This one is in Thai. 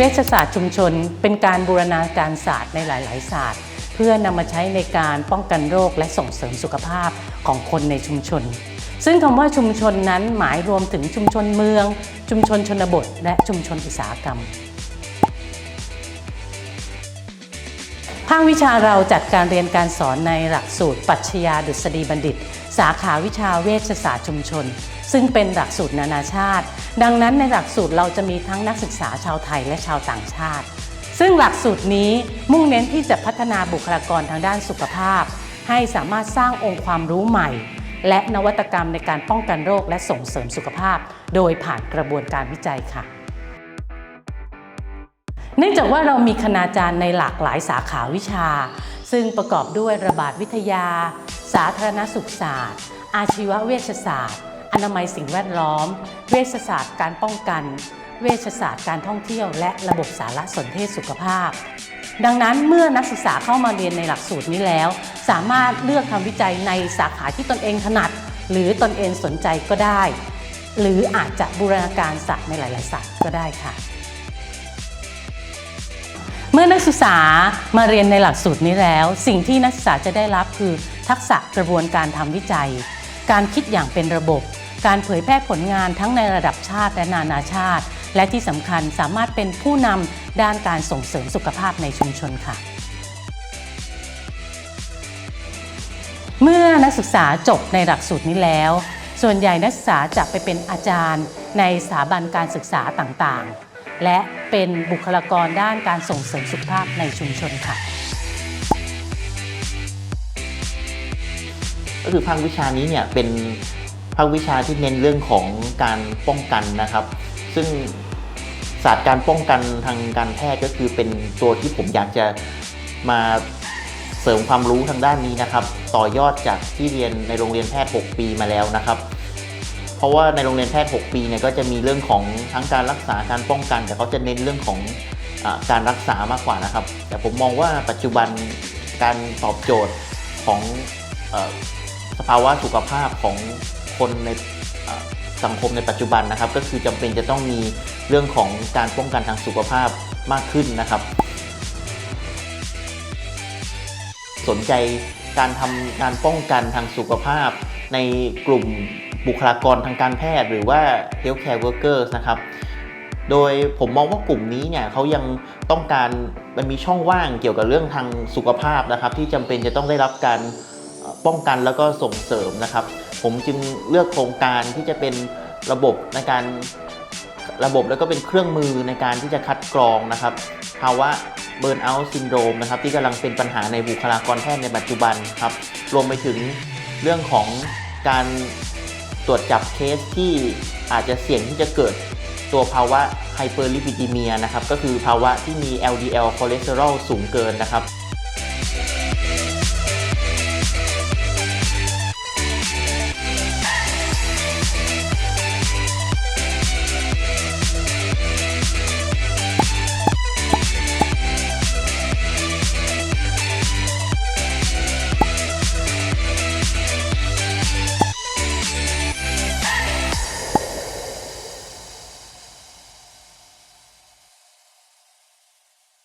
เวชศาสตร์ชุมชนเป็นการบูรณาการศาสตร์ในหลาย ๆ ศาสตร์ เพื่อนำมาใช้ในการป้องกันโรคและส่งเสริมสุขภาพของคนในชุมชน ซึ่งคำว่าชุมชนนั้นหมายรวมถึงชุมชนเมือง ชุมชนชนบท และชุมชนอุตสาหกรรมภาควิชาเราจัดการเรียนการสอนในหลักสูตรปรัชญาดุษฎีบัณฑิต สาขาวิชาเวชศาสตร์ชุมชน ซึ่งเป็นหลักสูตรนานาชาติ ดังนั้นในหลักสูตรเราจะมีทั้งนักศึกษาชาวไทยและชาวต่างชาติ ซึ่งหลักสูตรนี้มุ่งเน้นที่จะพัฒนาบุคลากรทางด้านสุขภาพ ให้สามารถสร้างองค์ความรู้ใหม่ และนวัตกรรมในการป้องกันโรคและส่งเสริมสุขภาพ โดยผ่านกระบวนการวิจัยค่ะเนื่องจากว่าเรามีคณาจารย์ในหลากหลายสาขาวิชา ซึ่งประกอบด้วยระบาดวิทยา สาธารณสุขศาสตร์ อาชีวเวชศาสตร์ อนามัยสิ่งแวดล้อม เวชศาสตร์การป้องกัน เวชศาสตร์การท่องเที่ยว และระบบสารสนเทศสุขภาพ ดังนั้นเมื่อนักศึกษาเข้ามาเรียนในหลักสูตรนี้แล้ว สามารถเลือกทำวิจัยในสาขาที่ตนเองถนัด หรือตนเองสนใจก็ได้ หรืออาจจะบูรณาการศาสตร์ในหลาย ๆ ศาสตร์ก็ได้ค่ะเมื่อนักศึกษามาเรียนในหลักสูตรนี้แล้ว สิ่งที่นักศึกษาจะได้รับคือทักษะกระบวนการทำวิจัย การคิดอย่างเป็นระบบ การเผยแพร่ผลงานทั้งในระดับชาติและนานาชาติ และที่สำคัญสามารถเป็นผู้นำด้านการส่งเสริมสุขภาพในชุมชนค่ะ เมื่อนักศึกษาจบในหลักสูตรนี้แล้ว ส่วนใหญ่นักศึกษาจะไปเป็นอาจารย์ ในสถาบันการศึกษาต่างๆ และเป็นบุคลากรด้านการส่งเสริมสุขภาพในชุมชนค่ะก็คือภาควิชานี้เนี่ยเป็น ภาควิชาที่เน้นเรื่องของการป้องกันนะครับ ซึ่งศาสตร์การป้องกันทางการแพทย์ก็คือเป็นตัวที่ผมอยากจะมาเสริมความรู้ทางด้านนี้นะครับ ต่อยอดจากที่เรียนในโรงเรียนแพทย์ 6 ปีมาแล้วนะครับ เพราะว่าในโรงเรียนแพทย์ 6 ปีเนี่ยก็จะมีเรื่องของทั้งการรักษาการป้องกัน แต่เขาจะเน้นเรื่องของอการรักษามากกว่านะครับ แต่ผมมองว่าปัจจุบันการตอบโจทย์ของอสภาวะสุขภาพของ คนในสังคมในปัจจุบันนะครับ ก็คือจำเป็นจะต้องมีเรื่องของการป้องกันทางสุขภาพมากขึ้นนะครับ สนใจการทำงานป้องกันทางสุขภาพ ในกลุ่มบุคลากรทางการแพทย์ หรือว่า healthcare workers นะครับโดยผมมองว่ากลุ่มนี้เนี่ยเขายังต้องการมันมีช่องว่างเกี่ยวกับเรื่องทางสุขภาพนะครับ ที่จำเป็นจะต้องได้รับการ ป้องกันแล้วก็ส่งเสริมนะครับ ผมจึงเลือกโครงการที่จะเป็นระบบในการระบบแล้วก็เป็นเครื่องมือในการที่จะคัดกรองนะครับภาวะเบิร์นเอาท์ซินโดรมนะครับที่กำลังเป็นปัญหาในบุคลากรแพทย์ในปัจจุบันครับรวมไปถึงเรื่องของการตรวจจับเคสที่อาจจะเสี่ยงที่จะเกิดตัวภาวะไฮเปอร์ลิปิดีเมียนะครับก็คือภาวะที่มี LDL คอเลสเตอรอลสูงเกินนะครับ